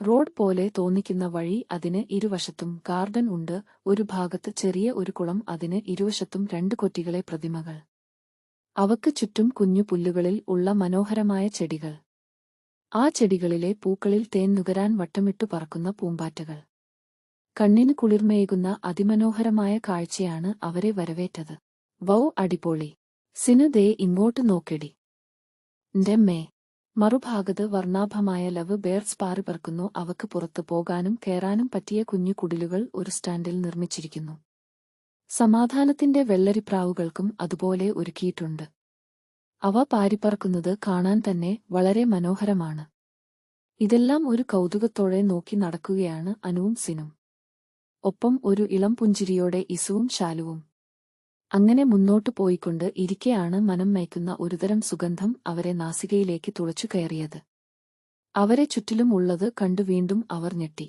Road പോലെ തോന്നിക്കുന്ന വഴി അതിന് ഇരുവശത്തും ഗാർഡൻ ഉണ്ട്. ഒരു ഭാഗത്ത് ചെറിയ ഒരു കുളം അതിന് ഇരുവശത്തും രണ്ട് കൊറ്റികളെ പ്രതിമകൾ. അവക്ക് ചുറ്റും കുഞ്ഞു പുല്ലുകളിൽ ഉള്ള മനോഹരമായ ചെടികൾ. ആ ചെടികളിലെ പൂക്കളിൽ തേൻ നുകരാൻ വട്ടമിട്ടു പറക്കുന്ന പൂമ്പാറ്റകൾ. കണ്ണിന് കുളിർമയേകുന്ന അതിമനോഹരമായ കാഴ്ചയാണ് അവരെ വരവേറ്റത്. വൗ അടിപൊളി. സിനു ദേ ഇങ്ങോട്ട് നോക്കെടി. ന്റെമ്മേ മറുഭാഗത്ത് വർണാഭമായ ലവ് ബേർഡ്സ് പാറി പറക്കുന്നു. അവക്ക് പുറത്തു പോകാനും കയറാനും പറ്റിയ കുഞ്ഞു കുടിലുകൾ ഒരു സ്റ്റാൻഡിൽ നിർമ്മിച്ചിരിക്കുന്നു. സമാധാനത്തിന്റെ വെള്ളരിപ്രാവുകൾക്കും അതുപോലെ ഒരുക്കിയിട്ടുണ്ട്. അവ പാരിപ്പറക്കുന്നത് കാണാൻ തന്നെ വളരെ മനോഹരമാണ്. ഇതെല്ലാം ഒരു കൗതുകത്തോടെ നോക്കി നടക്കുകയാണ് അനുവും സിനും. ഒപ്പം ഒരു ഇളം പുഞ്ചിരിയോടെ ഇസുവും ശാലുവും. അങ്ങനെ മുന്നോട്ടു പോയിക്കൊണ്ട് ഇരിക്കെയാണ് മനം മയക്കുന്ന ഒരുതരം സുഗന്ധം അവരെ നാസികയിലേക്ക് തുളച്ചു കയറിയത്. അവരെ ചുറ്റിലും ഉള്ളത് കണ്ടു വീണ്ടും അവർ ഞെട്ടി.